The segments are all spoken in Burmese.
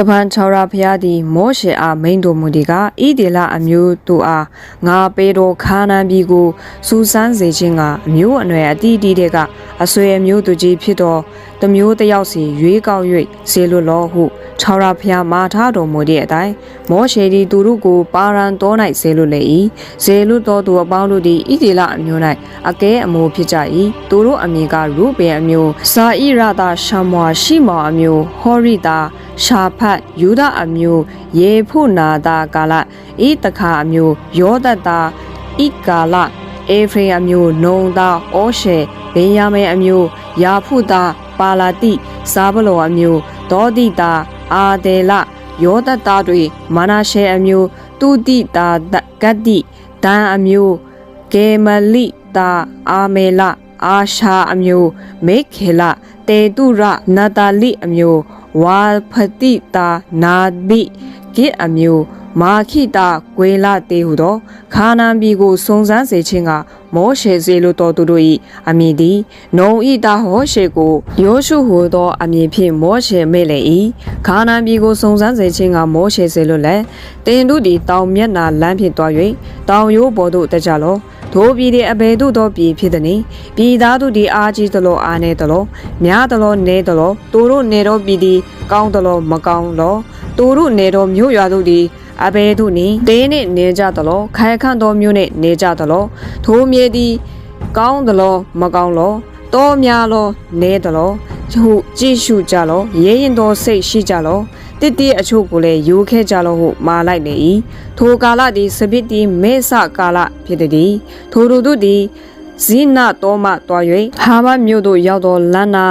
တပန်ချောရဖျားသည်မောရှေအားမိန်တော်မူသည်ကဣဒေလအမျိုးတို့အားငါပေတော်ခါနန်ပြည်ကိုစူစမ်းစေခြင်းကအမျိုးအနွယ်အတိအတီတွေကအဆွေအမျိုးသူကြီးဖြစ်တော်တမျိုးတစ်ယောက်စီရွေးကောက်၍ဆေလွတ်လောဟုချောရဖျားမာထားတော်မူသည့်အတိုင်းမောရှေသည်သူတို့ကိုပါရန်တော်၌ဆေလွတ်လေ၏ဆေလွတ်တော်သူအပေါင်းတို့သည်ဣဒေလအမျိုး၌အကဲအမိုးဖြစ်ကြ၏သူတို့အမည်ကရူပင်အမျိုးဇာဣရတာရှမွာရှိမောအမျိုးဟောရိတာ ရှာဖတ်ယူဒအမျိုးယေဖုနာတာကာလဤတခါအမျိုးယောဒတာဤကာလအေဖရိအမျိုးနုံတာဩရှေဗေယမဲအမျိုးယာဖုတာပါလာတိဇာဗလောအမျိုးဒေါတိတာအာဒေလယောဒတာတွေမာနာရှေအမျိုးတုတိတာကတ္တိဒန်အမျိုးကေမလိတာအာမေလအာရှာအမျိုးမေခေလတေတုရနတာလိအမျိုး ဝါဖတိတာနာဘိဂိအမျိုး မာခိတာဂွေလတေဟုသောခါနန်ပြည်ကိုစုံစမ်းစေခြင်းကမောရှေစေလိုတော်သူတို့၏အမည်သည်နုံဤတာဟောရှေကိုယောရှုဟူသောအမည်ဖြင့်မောရှေမိလေ၏ခါနန်ပြည်ကိုစုံစမ်းစေခြင်းကမောရှေစေလိုလည်းတင်တို့သည်တောင်မျက်နာလမ်းဖြင့်တွား၍တောင်ရိုးပေါ်သို့တက်ကြလောထိုပြည်သည်အဘယ်သို့သောပြည်ဖြစ်သည်နည်းပြည်သားတို့သည်အားကြီးသလိုအားနေသလိုများသလိုနေသလိုသူတို့နေတော့ပြည်သည်ကောင်းသလိုမကောင်းလောသူတို့နေတော့မြို့ရွာတို့သည် အဘယ်သို့နည်းတင်းနှင့်နေကြသလိုခိုင်ခန့်သောမြို့နှင့်နေကြသလိုထိုမြေသည်ကောင်းသလိုမကောင်းလောတောများလောနေသလိုဟုကြည့်ရှုကြလောရဲရင်သောစိတ်ရှိကြလောတစ်တီအချို့ကိုလည်းယူခဲ့ကြလို့ဟုမာလိုက်လေ၏ထိုကာလသည်စပစ်တီမေဆကာလဖြစ်သည်ထိုတို့တို့သည်ဇိနတော်မှတွား၍ဟာမမြို့သို့ရောက်သောလန္နာ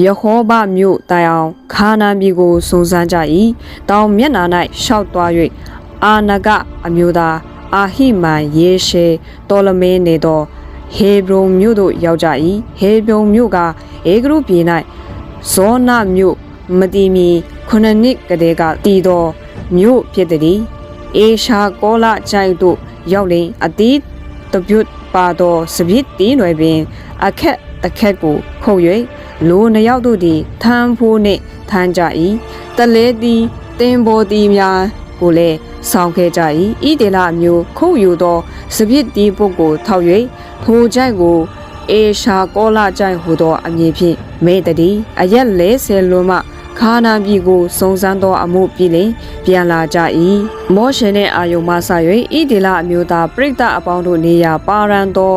ယေဟောဘမြို့တိုင်အောင်ခါနာပြည်ကိုစုံစမ်းကြ၏တောင်မျက်နှာ၌ရှောက်သွား၍အာနကအမျိုးသားအာဟိမန်ယေရှေတော်လမင်းနေသောဟေဘရုန်မြို့သို့ရောက်ကြ၏ဟေဘရုန်မြို့ကအေဂရုပြည်၌ဇောနမြို့မတိမီခုနှစ်နှစ်ကတည်းကတည်သောမြို့ဖြစ်သည်အေရှာကောလကြိုက်သို့ရောက်လင်အတီးတပြုတ်ပါသောစပစ်တီးနွယ်ပင်အခက်အခက်ကိုခုတ်၍ လိုနှစ်ယောက်တို့သည်ထမ်းဖိုးနှင့်ထမ်းကြ၏တလဲသည်တင်ပေါ်သည်များကိုလည်းဆောင်ခဲ့ကြ၏ဤဒေလအမျိုးခုတ်ယူသောစပစ်တီးပုတ်ကိုထောက်၍ထိုကြိုက်ကိုအေရှာကောလာကြိုက်ဟူသောအမည်ဖြင့်မဲတည်းအရက်လဲဆယ်လွန်မှ ခါနာပြည်ကိုစုံစမ်းသောအမှုပြည်လင်ပြန်လာကြ၏မောရှေနှင့်အာယုံမှဆ၍ဤဒေလအမျိုးသားပြိတ္တအပေါင်းတို့နေရာပါရန်သော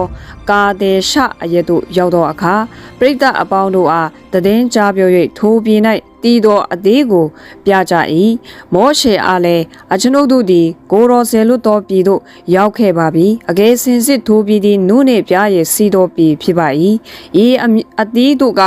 ကာဒေရှအရက်သို့ရောက်သောအခါပြိတ္တအပေါင်းတို့အားတည်င်းကြားပြော၍ထိုပြည်၌ တည်သောအသေးကို ပြကြ၏မောရှေအားလည်းအကျွန်ုပ်တို့သည်ကိုရောဆယ်လွတ်သောပြည်သို့ရောက်ခဲ့ပါပြီအကယ်စင်စစ်ထိုပြည်သည်နုနှင့်ပြားရည်စီသောပြည်ဖြစ်ပါ၏ဤအသီးတို့က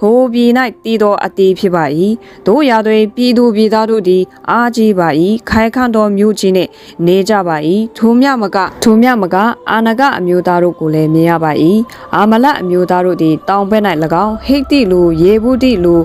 ထိုပြည်၌တည်သောအသီးဖြစ်ပါ၏တို့ရာတွင်ပြည်သူပြည်သားတို့သည်အားကြီးပါ၏ခိုင်ခန့်သောမြို့ကြီးနှင့်နေကြပါ၏ထိုမြမကထိုမြမကအာနကအမျိုးသားတို့ကိုလည်းမြင်ရပါ၏အာမလအမျိုးသားတို့သည်တောင်ဘက်၌၎င်းဟိတ်တိလူယေဗုတိလူ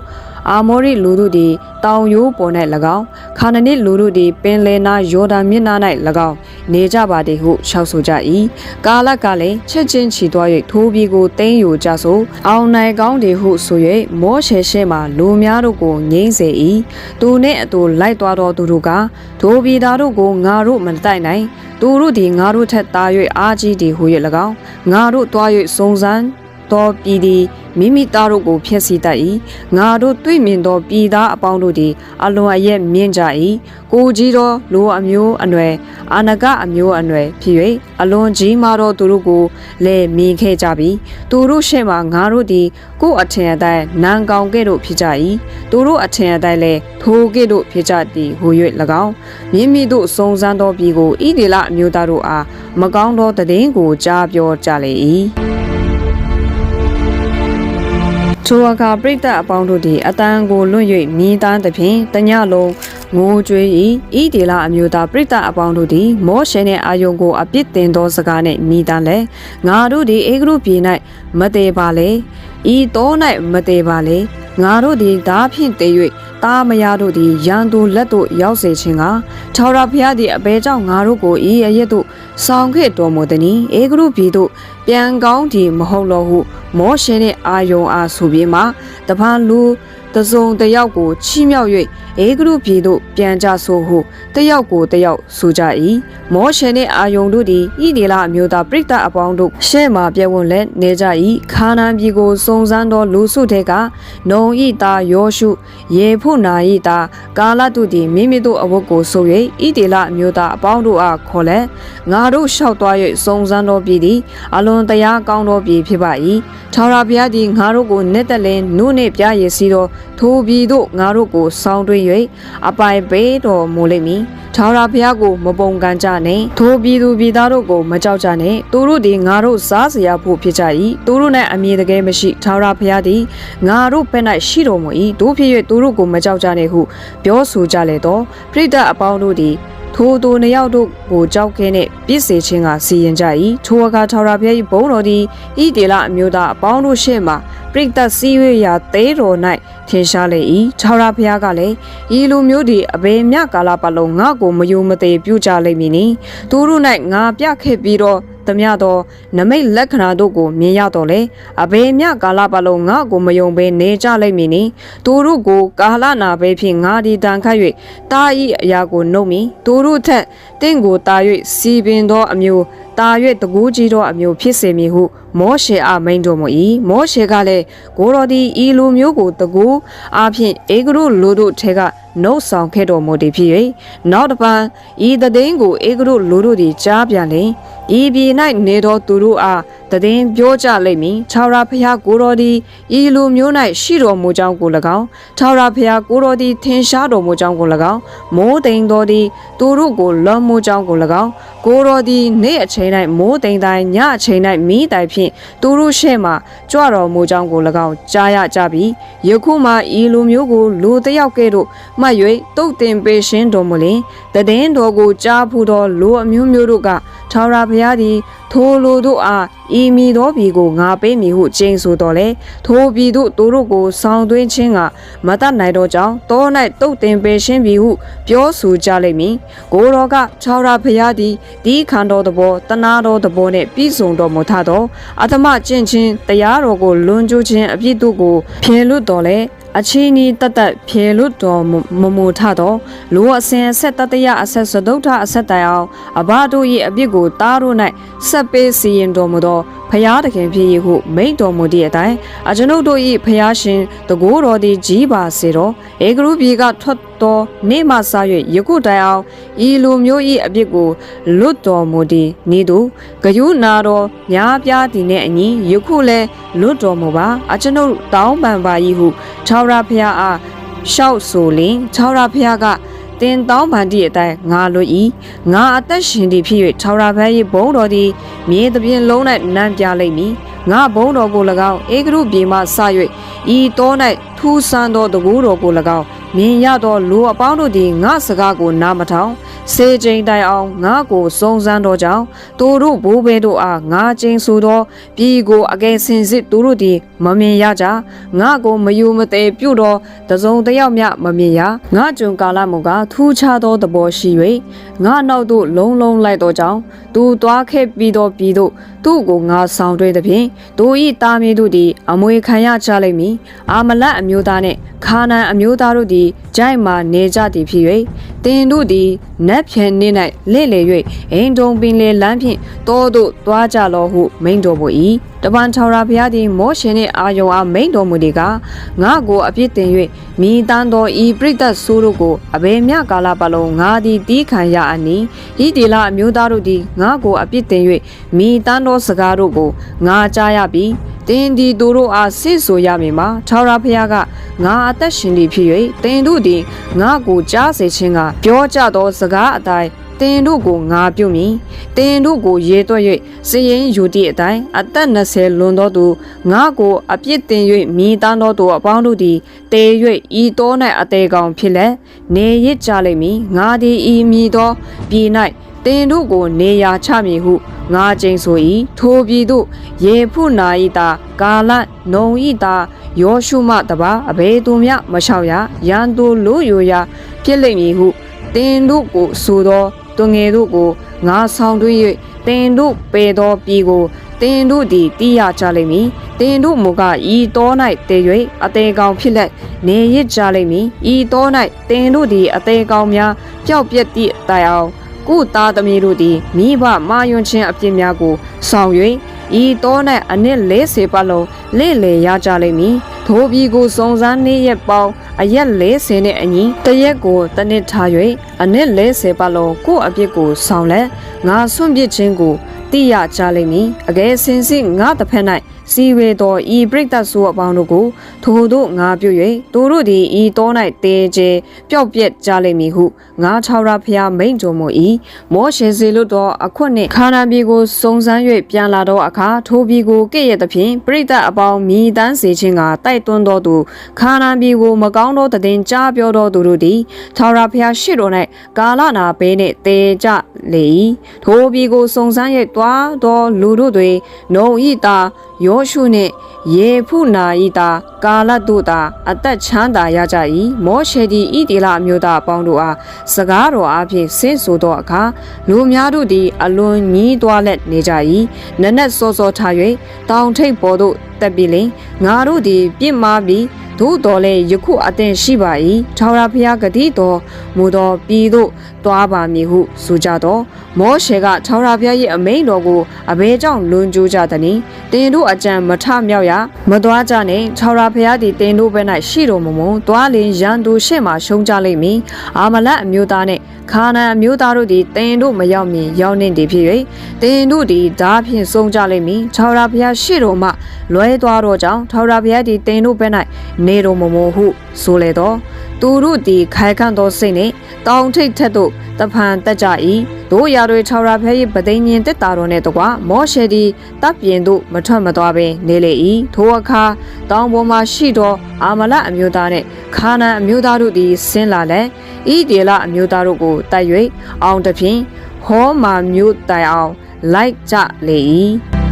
အာမောရိလူတို့သည်တောင်ရိုးပေါ်၌၎င်းခါနနစ်လူတို့သည်ပင်လယ်နာယော်ဒန်မြစ်နာ၌၎င်းနေကြပါသည်ဟုရှောက်ဆိုကြ၏ကာလကလည်းချက်ချင်းချီသွား၍ထိုးပြီးကိုတင်းယူကြဆိုအောင်နိုင်ကောင်းသည်ဟုဆို၍မောရှေရှဲမှလူများတို့ကိုငိမ့်စေ၏သူနှင့်အတူလိုက်သွားသောသူတို့ကဒိုပြည်သားတို့ကိုငါတို့မတိုက်နိုင်သူတို့သည်ငါတို့ထက်သား၍အားကြီးသည်ဟု၍၎င်းငါတို့တွား၍စုံစမ်းသောပြည်သည် မိမိသားတို့ကိုဖျက်ဆီးတတ်၏ငါတို့တွေ့မြင်သောပြည်သားအပေါင်းတို့သည်အလွန်အယက်မြင့်ကြ၏ကိုကြီးသောလူအမျိုးအနွယ်အာနကအမျိုးအနွယ်ဖြစ်၍အလွန်ကြီးမားသောသူတို့ကိုလည်းမြင်ခဲ့ကြပြီသူတို့ရှေ့မှာငါတို့သည်ကိုယ်အထင်အတိုင်းနန်ကောင်ကဲ့သို့ဖြစ်ကြ၏သူတို့အထင်အတိုင်းလည်းထိုကဲ့သို့ဖြစ်ကြသည်ဟူ၍၎င်းမြင့်မြင့်တို့စုံစမ်းသောပြည်ကိုဣဒေလအမျိုးသားတို့အားမကောင်းသောတည်င်းကိုကြားပြောကြလေ၏ ထိုအခါပြိတ္တအပေါင်းတို့သည်အတန်ကိုလွတ်၍မြည်တမ်းသဖြင့်တညလုံးငိုကြွေး၏ဤဒေလာအမျိုးသားပြိတ္တအပေါင်းတို့သည်မောရှေနှင့်အာယုန်ကိုအပြစ်တင်သောစကားနှင့်မြည်တမ်းလဲငါတို့သည်အေဂရုပြည်၌မတည်ပါလေဤတော၌မတည်ပါလေငါတို့သည်ဓာဖြင့်တည်၍တာမယားတို့သည်ရန်သူလက်သို့ရောက်စေခြင်းကခြောက်ရဖျားသည်အဘဲကြောင့်ငါတို့ကိုဤအရက်သို့ ဆောင်ခဲ့တော်မူသည်။အေဂရုပြည်သို့ပြန်ကောင်းသည်မဟုတ်လောဟုမောရှေနှင့်အာယုံအားဆိုပြီးမှတပန်လူ တစုံတစ်ယောက်ကိုချီးမြှောက်၍အေဂရုပြည်သို့ပြန်ကြဆိုဟုတယောက်ကိုတယောက်ဆိုကြ၏မောရှေနှင့်အာယုန်တို့သည်ဣဒေလအမျိုးသားပြိတ္တအပေါင်းတို့ရှဲ့မှပြည့်ဝန်းလက်နေကြ၏ခါနာန်ပြည်ကိုစုံစမ်းသောလူစုထဲကနုံဤသားယောရှုယေဖုနာဤသားကာလတုသည်မိမိတို့အဝတ်ကိုဆို၍ဣဒေလအမျိုးသားအပေါင်းတို့အားခေါ်လက်ငါတို့လျှောက်သွား၍စုံစမ်းသောပြည်သည်အလွန်တရားကောင်းသောပြည်ဖြစ်ပါ၏ထာဝရဘုရားသည်ငါတို့ကိုနှစ်သက်လင်းနုနှင့်ပြရည်စီသောထိုပြည်သို့ငါတို့ကိုဆောင်းတွင်း၍အပိုင်ပေးတော်မူလိမ့်မည်ထာဝရဘုရားကိုမပုံကန်ကြနှင့်ထိုပြည်သူပြည်သားတို့ကိုမကြောက်ကြနှင့်သူတို့သည်ငါတို့စားစရာဖို့ဖြစ်ကြ၏သူတို့၌အမြင်တကယ်မရှိထာဝရဘုရားသည်ငါတို့ဘက်၌ရှိတော်မူ၏တို့ဖြစ်၍သူတို့ကိုမကြောက်ကြနှင့်ဟု ပြောဆိုကြလေတော့ပြိတ္တအပေါင်းတို့သည် ထိုသူနှစ်ယောက်တို့ကိုကြောက်ခဲနှင့်ပြစ်စေခြင်းကစီရင်ကြ၏ထိုအခါထာဝရဘုရား၏ဘုန်းတော်သည်ဤဒေလအမျိုးသားအပေါင်းတို့ရှေ့မှပြိတ္တစည်းဝေးရာသေးတော်၌ထင်ရှားလေ၏ထာဝရဘုရားကလည်းဤလူမျိုးသည်အဘယ်မြကာလပတ်လုံးငါ့ကိုမယုံမသေးပြုကြလိမ့်မည်နီသူတို့၌ငါပြခဲ့ပြီးတော့ သမျှသောနမိတ်လက္ခဏာတို့ကိုမြင်ရတော့လေအဘယ်မြကာလပတ်လုံးငါ့ကိုမယုံဘဲနေကြလိမ့်မည်နီသူတို့ကိုကာလနာပဲဖြင့်ငါဒီတန်ခတ်၍တာဤအရာကိုနှုတ်မီသူတို့ထက်တင့်ကိုတာ၍စီပင်သောအမျိုးတာ၍တကူးကြီးသောအမျိုးဖြစ်စေမည်ဟုမောရှေအားမိန်တော်မူ၏မောရှေကလည်းကိုတော်သည်ဤလူမျိုးကိုတကူးအားဖြင့်အေဂရုလူတို့ထဲကနှုတ်ဆောင်ခဲ့တော်မူသည်ဖြစ်၍နောက်တစ်ပန်ဤတည်င်းကိုအေဂရုလူတို့သည်ကြားပြန်လင်ဤပြည်၌နေသောသူတို့အားတည်င်းပြောကြလိမ့်မည်ခြောက်ရာဖျားကိုတော်သည်ဤလူမျိုး၌ရှိတော်မူကြောင်းကို၎င်းခြောက်ရာဖျားကိုတော်သည်ထင်ရှားတော်မူကြောင်းကို၎င်းမိုးတိမ်တော်သည်သူတို့ကိုလွန်မှုကြောင်းကို၎င်းကိုတော်သည်နေ့အချိန်၌မိုးတိမ်တိုင်းညအချိန်၌မီးတိုင်ဖြင့်သူတို့ရှေ့မှကြွတော်မူကြောင်းကို၎င်းကြားရကြပြီယခုမှဤလူမျိုးကိုလူတစ်ယောက်ကဲ့သို့မှတ်၍တုတ်တင်ပေးရှင်းတော်မူလင်တည်င်းတော်ကိုကြားဖူးသောလူအမျိုးမျိုးတို့ကထာဝရဘုရားသည် ထိုလူတို့အားဤမီသောပြည်ကိုငါပေးမည်ဟုကျိန်ဆိုတော်လေထိုပြည်သို့သူတို့ကိုဆောင်းသွင်းခြင်းကမတတ်နိုင်သောကြောင့်တော၌တုတ်တင်ပေးရှင်းပြီဟု ပြောဆိုကြလိမ့်မည်ကိုတော်ကထာဝရဘုရားသည်ဒီခန္ဓာသဘောတနာတော်သဘောနှင့်ပြည့်စုံတော်မူထသောအထမကျင့်ခြင်းတရားတော်ကိုလွန်ကျူးခြင်းအပြစ်တို့ကိုဖျယ်လွတ်တော်လေ အချင်းဤတတ်တတ်ဖြေလွတ်တော်မမူထသောလူအစဉ်အဆက်တတရအဆက်စဒုဋ္ဌအဆက်တိုင်အောင်အဘတို့၏အပြစ်ကိုတားတို့၌ဆက်ပေးစီရင်တော်မူသော ဖျားသခင်ဖြစ်၏ဟုမိန့်တော်မူသည့်အတိုင်းအကျွန်ုပ်တို့၏ဖျားရှင်တကိုးတော်သည်ကြီးပါစေတော်ဧကရုပြည်ကထွက်သောနေ့မှစ၍ယခုတိုင်အောင်ဤလူမျိုး၏အပြစ်ကိုလွတ်တော်မူသည်နေသူဂယုနာတော်များပြားသည်နှင့်အညီယခုလည်းလွတ်တော်မူပါအကျွန်ုပ်တောင်းပန်ပါ၏ဟုထာဝရဘုရားအားရှောက်ဆိုလင်ထာဝရဘုရားက တင်တောင်းပန်သည့်အတိုင်းငါလွတ်၏ငါအသက်ရှင်သည်ဖြစ်၍ထာဝရဘုရား၏ဘုန်းတော်သည်မြေသဖြင့်လုံး၌နံပြလိမ့်မည်ငါဘုန်းတော်ကို၎င်းဧကရုပြေမှစ၍ဤတော၌ထူးဆန်းသောတကူတော်ကို၎င်း မြင်ရသောလူအပေါင်းတို့သည်ငါစကားကိုနားမထောင်စေချိန်တိုင်အောင်ငါကိုစုံစမ်းသောကြောင့်သူတို့ဘိုးဘဲတို့အားငါချင်းဆိုသောပြည်ကိုအကယ်စင်စစ်သူတို့သည်မမြင်ရကြငါကိုမယူမသေးပြုသောတစုံတစ်ယောက်မျှမမြင်ရငါကျွန်ကာလမူကားထူးခြားသောသဘောရှိ၍ငါနောက်သို့လုံးလုံးလိုက်သောကြောင့်သူသွားခဲ့ပြီးသောပြည်သို့ သူ့ကိုငါဆောင်တွေ့သည်ဖြင့်သူ၏တာမီတို့သည် အမွေခံရကြလိမ့်မည်အာမလတ်အမျိုးသားနှင့်ခါနန်အမျိုးသားတို့သည်ကြိုက်မှနေကြသည်ဖြစ်၍တင်တို့သည်နတ်ဖြန်နေ၌လင့်လေ၍အိမ်တုံပင်လေလမ်းဖြင့်တောသို့သွားကြလောဟုမိန်တော်မူ၏ တပန်ချောရာဘုရားသည်မောရှင်နှင့်အာယုံအားမိန်တော်မူသည်ကငါကိုအပြစ်တင်၍မိတန်းသောဤပရိသတ်ဆိုးတို့ကိုအဘယ်မျှကာလပတ်လုံးငါသည်တီးခံရအနီးဤဒီလအမျိုးသားတို့သည်ငါကိုအပြစ်တင်၍မိတန်းသောစကားတို့ကိုငါကြားရပြီးတင်းဒီသူတို့အားဆင့်ဆိုရမည်မှာထာဝရဘုရားကငါအသက်ရှင်သည်ဖြစ်၍တင်းတို့သည်ငါကိုကြားစေခြင်းကပြောကြသောစကားအတိုင်း တင်တို့ကိုငါပြုမည်တင်တို့ကိုရေတွက်၍စည်ရင်ယူသည့်အတိုင်းအသက်20လွန်သောသူငါကိုအပြစ်တင်၍မိသားသောသူအပေါင်းတို့သည်တေ၍ဤတော၌အသေးကောင်ဖြစ်လက်နေရစ်ကြလိမ့်မည်ငါသည်ဤမိသောပြည်၌တင်တို့ကိုနေရာချမည်ဟုငါကျိန်ဆို၏ထိုပြည်သို့ယေဖုနာဤတာကာလနုံဤတာယောရှုမတပါအဘယ်သူမျှမလျှောက်ရရန်သူလူယိုရာဖြစ်လိမ့်မည်ဟုတင်တို့ကိုဆိုသော သူငယ်တို့ကိုငါဆောင်သွင်း၍တင်တို့ပေသောပြည်ကိုတတင်တို့သည်တီးရကြလိမ့်မည်တင်တို့မူကဤတော၌တည်၍အသေးကောင်ဖြစ်လက်နေရစ်ကြလိမ့်မည်ဤတော၌တင်တို့သည်အသေးကောင်များပျောက်ပြက်သည့်တိုင်အောင်ကုသားသမီးတို့သည်မိဘမာယွန်ချင်းအပြစ်များကိုဆောင်၍ ဤတော၌အနည်း40ပတ်လုံးလေ့လေရကြလိမ့်မည်ထိုပြည်ကိုစုံစမ်းနေရက်ပေါင်းအရက်40နဲ့အညီတရက်ကိုတစ်နှစ်ထား၍အနည်း40ပတ်လုံးကိုယ့်အပြစ်ကိုဆောင်လက်ငါဆွန့်ပစ်ခြင်းကိုတိရကြလိမ့်မည်အကယ်စင်စစ်ငါတစ်ဖက်၌ စီဝေတော်ဤပရိသတ်ဆိုအပေါင်းတို့ကိုထိုတို့ငါပြု၍သူတို့သည်ဤတော၌တေကျဲပျောက်ပြက်ကြလိမ့်မည်ဟုငါခြောက်ရဖျားမိန်ကြုံမူ၏မောရှေစီလွတ်တော်အခွတ်နှင့်ခါနာပြည်ကိုစုံစမ်း၍ပြန်လာသောအခါထိုပြည်ကိုကဲ့ရဲ့သဖြင့်ပရိသတ်အပေါင်းမြည်တမ်းစေခြင်းကတိုက်တွန်းတော်သူခါနာပြည်ကိုမကောင်းသောတည်င်းကြားပြောတော်သူတို့သည်ခြောက်ရဖျားရှိတော်၌ကာလနာဘေးနှင့်တေကြလေ၏ထိုပြည်ကိုစုံစမ်း၍တွားသောလူတို့တွင်နှုံဤတာယောရှုနှင့်ယေဖုနာဤတာကာလတုတာအသက်ချမ်းသာရကြ၏မောရှေသည်ဣတိလအမျိုးသားအပေါင်းတို့အားစကားတော်အဖြစ်ဆင့်ဆိုသောအခါလူများတို့သည် အလွန်ညည်းတွားလက်နေကြ၏နနက်စောစောထား၍တောင်ထိပ်ပေါ်သို့တက်ပြီးလင်ငါတို့သည် ပြစ်မှားပြီးသို့တော်လည်းယခုအသင်ရှိပါ၏ထာဝရဘုရားဂတိတော်မူသောပြည်သို့တွားပါမည်ဟုဆိုကြသော မောရှေကထာဝရဘုရား၏အမိန့်တော်ကိုအဘဲကြောင့်လွန်ကျူးကြသည်။တင်တို့အကြံမထမြောက်ရမသွားကြနှင့်ထာဝရဘုရားသည်တင်တို့ဘက်၌ရှိတော်မူမူတွားလင်ရန်သူရှေ့မှရှုံးကြလိမ့်မည်။အာမလတ်အမျိုးသားနှင့်ခါနန်အမျိုးသားတို့သည်တင်တို့မရောက်မီရောက်နေသည်ဖြစ်၍တင်တို့သည်ဓာဖြင့်ဆုံးကြလိမ့်မည်။ထာဝရဘုရားရှိတော်မှလွဲသွားသောကြောင့်ထာဝရဘုရားသည်တင်တို့ဘက်၌နေတော်မူမူဟုဆိုလေသော သူတို့သည်ခိုင်ခံ့သောစိတ်နှင့်တောင်ထိပ်ထက်သို့တဖန်တက်ကြ၏တို့ရာတွေခြောက်ရာဖဲ၏ပသိဉ္င်တက်တာတော်နှင့်တကွမောရှေသည်တပ်ပြင်သို့မထွက်မသွားဘဲနေလေ၏ထိုအခါတောင်ပေါ်မှရှိသောအာမလအမျိုးသားနှင့်ခါနန်အမျိုးသားတို့သည်ဆင်းလာလဲဤဒေလအမျိုးသားတို့ကိုတိုက်၍အောင်တဖြင့်ဟောမာမျိုးတိုင်အောင်လိုက်ကြလေ၏